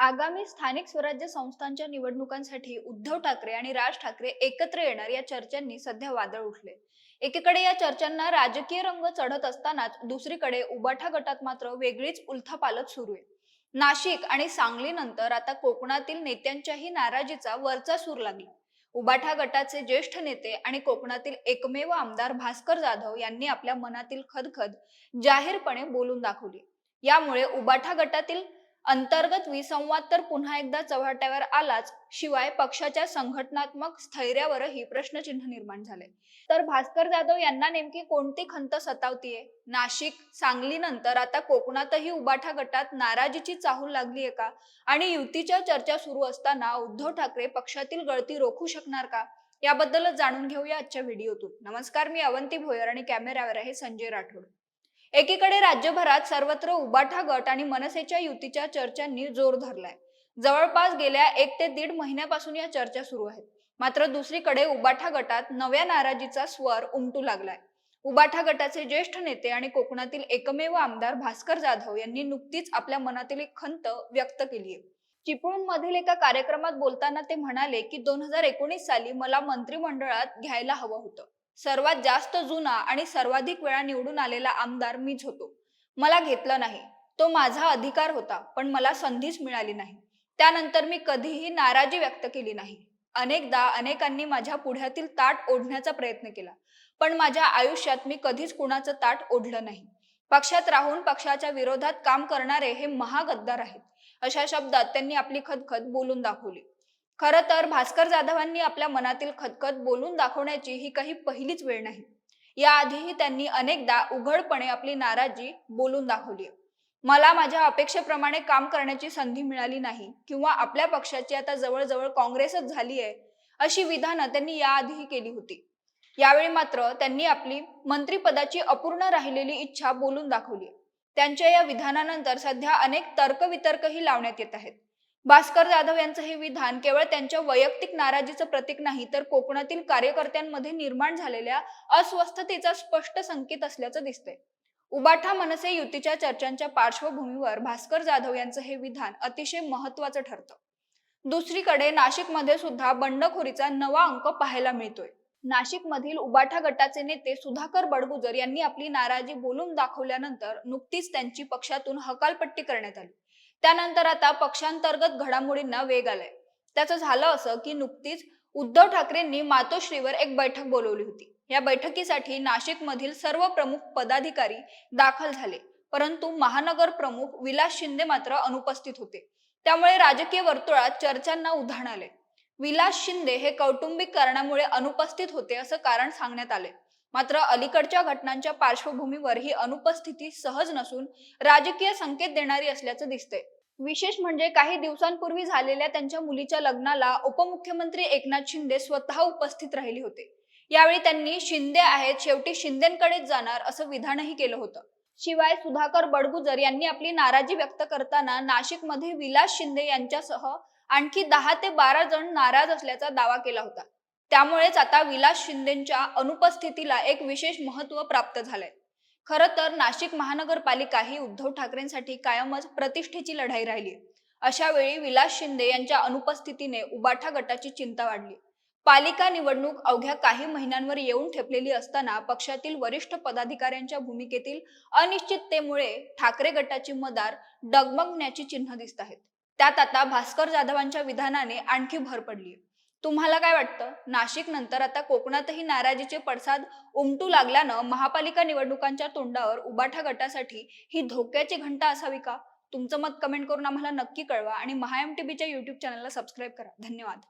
आगामी स्थानिक स्वराज्य संस्थांच्या निवडणुकांसाठी उद्धव ठाकरे आणि राज ठाकरे एकत्र येणार या चर्चांनी सध्या वादळ उठले. एकीकडे या चर्चांना राजकीय रंग चढत असतानाच दुसरीकडे उबाठा गटात मात्र वेगळीच उलथापालथ सुरू आहे. नाशिक आणि सांगली नंतर आता कोकणातील नेत्यांच्याही नाराजीचा वरचा सूर लागला. उबाठा गटाचे ज्येष्ठ नेते आणि कोकणातील एकमेव आमदार भास्कर जाधव यांनी आपल्या मनातील खदखद जाहीरपणे बोलून दाखवली. यामुळे उबाठा गटातील अंतर्गत विसंवाद तर पुन्हा एकदा चव्हाट्यावर आलाच शिवाय पक्षाच्या संघटनात्मक स्थैर्यावरही प्रश्नचिन्ह निर्माण झाले. तर भास्कर जाधव यांना नेमकी कोणती खंत सतावतीये? नाशिक सांगली नंतर आता कोकणातही उबाठा गटात नाराजीची चाहूल लागली आहे का? आणि युतीच्या चर्चा सुरू असताना उद्धव ठाकरे पक्षातील गळती रोखू शकणार का? याबद्दलच जाणून घेऊया आजच्या व्हिडिओतून. नमस्कार मी अवंती भोयर आणि कॅमेऱ्यावर आहे संजय राठोड. एकीकडे राज्यभरात सर्वत्र उबाठा गट आणि मनसेच्या युतीच्या चर्चांनी जोर धरलाय. जवळपास गेल्या एक ते दीड महिन्यापासून या चर्चा सुरू आहेत. मात्र दुसरीकडे उबाठा गटात नव्या नाराजीचा स्वर उमटू लागलाय. उबाठा गटाचे ज्येष्ठ नेते आणि कोकणातील एकमेव आमदार भास्कर जाधव यांनी नुकतीच आपल्या मनातील एक खंत व्यक्त केली आहे चिपळूण मधील एका कार्यक्रमात बोलताना ते म्हणाले की दोन हजार एकोणीस साली मला मंत्रिमंडळात घ्यायला हवं होतं. सर्वात जास्त जुना आणि सर्वाधिक वेळा निवडून आलेला आमदार मीच होतो. मला घेतलं नाही. तो माझा अधिकार होता पण मला संधीच मिळाली नाही. त्यानंतर मी कधीही नाराजी व्यक्त केली नाही. अनेकदा अनेकांनी माझ्या पुढ्यातील ताट ओढण्याचा प्रयत्न केला पण माझ्या आयुष्यात मी कधीच कुणाचं ताट ओढलं नाही. पक्षात राहून पक्षाच्या विरोधात काम करणारे हे महागद्दार आहेत. अशा शब्दात त्यांनी आपली खदखद बोलून दाखवली. खरं तर भास्कर जाधवांनी आपल्या मनातील खतखत बोलून दाखवण्याची ही काही पहिलीच वेळ नाही. याआधीही त्यांनी अनेकदा उघडपणे आपली नाराजी बोलून दाखवली. मला माझ्या अपेक्षेप्रमाणे काम करण्याची संधी मिळाली नाही किंवा आपल्या पक्षाची आता जवळजवळ काँग्रेसच झाली आहे अशी विधानं त्यांनी याआधीही केली होती. यावेळी मात्र त्यांनी आपली मंत्रीपदाची अपूर्ण राहिलेली इच्छा बोलून दाखवली. त्यांच्या या विधानानंतर सध्या अनेक तर्कवितर्कही लावण्यात येत आहेत. भास्कर जाधव यांचं हे विधान केवळ त्यांच्या वैयक्तिक नाराजीचं प्रतीक नाही तर कोकणातील कार्यकर्त्यांमध्ये निर्माण झालेल्या अस्वस्थतेचा स्पष्ट संकेत असल्याचं दिसतंय. उबाठा मनसे युतीच्या चर्चांच्या पार्श्वभूमीवर भास्कर जाधव यांचं हे विधान अतिशय महत्वाचं ठरतं. दुसरीकडे नाशिकमध्ये सुद्धा बंडखोरीचा नवा अंक पाहायला मिळतोय. नाशिकमधील उबाठा गटाचे नेते सुधाकर बडगुजर यांनी आपली नाराजी बोलून दाखवल्यानंतर नुकतीच त्यांची पक्षातून हकालपट्टी करण्यात आली. त्यानंतर आता पक्षांतर्गत घडामोडींना वेग आलाय. त्याचं झालं असं की नुकतीच उद्धव ठाकरेंनी मातोश्रीवर एक बैठक बोलवली होती. या बैठकीसाठी नाशिक मधील सर्व प्रमुख पदाधिकारी दाखल झाले. परंतु महानगर प्रमुख विलास शिंदे मात्र अनुपस्थित होते. त्यामुळे राजकीय वर्तुळात चर्चांना उधाण आले विलास शिंदे हे कौटुंबिक कारणामुळे अनुपस्थित होते असं कारण सांगण्यात आले मात्र अलीकडच्या घटनांच्या पार्श्वभूमीवर ही अनुपस्थिती सहज नसून राजकीय संकेत देणारी असल्याचं दिसते विशेष म्हणजे काही दिवसांपूर्वी झालेल्या त्यांच्या मुलीच्या लग्नाला उपमुख्यमंत्री एकनाथ शिंदे स्वतः उपस्थित राहिले होते. यावेळी त्यांनी शिंदे आहेत शेवटी शिंदेकडेच जाणार असं विधानही केलं होतं. शिवाय सुधाकर बडगुजर यांनी आपली नाराजी व्यक्त करताना नाशिकमध्ये विलास शिंदे यांच्यासह आणखी दहा ते बारा जण नाराज असल्याचा दावा केला होता. त्यामुळेच आता विलास शिंदेच्या अनुपस्थितीला एक विशेष महत्त्व प्राप्त झालंय. खर तर नाशिक महानगरपालिका ही उद्धव ठाकरेंसाठी कायमच प्रतिष्ठेची लढाई राहिली अशा वेळी विलास शिंदे यांच्या अनुपस्थितीने उबाठा गटाची चिंता वाढली. पालिका निवडणूक अवघ्या काही महिन्यांवर येऊन ठेपलेली असताना पक्षातील वरिष्ठ पदाधिकाऱ्यांच्या भूमिकेतील अनिश्चिततेमुळे ठाकरे गटाची मदार डगमगण्याची चिन्ह दिसत आहेत. त्यात आता भास्कर जाधवांच्या विधानाने आणखी भर पडली तुम्हाला काय वाटतं? नाशिक नंतर आता कोकणातही नाराजीचे पडसाद उमटू लागल्यानं महापालिका निवडणुकांच्या तोंडावर उबाठा गटासाठी ही धोक्याची घंटा असावी का? तुमचं मत कमेंट करून आम्हाला नक्की कळवा आणि महाएम टीव्हीच्या युट्यूब चॅनलला सबस्क्राईब करा. धन्यवाद.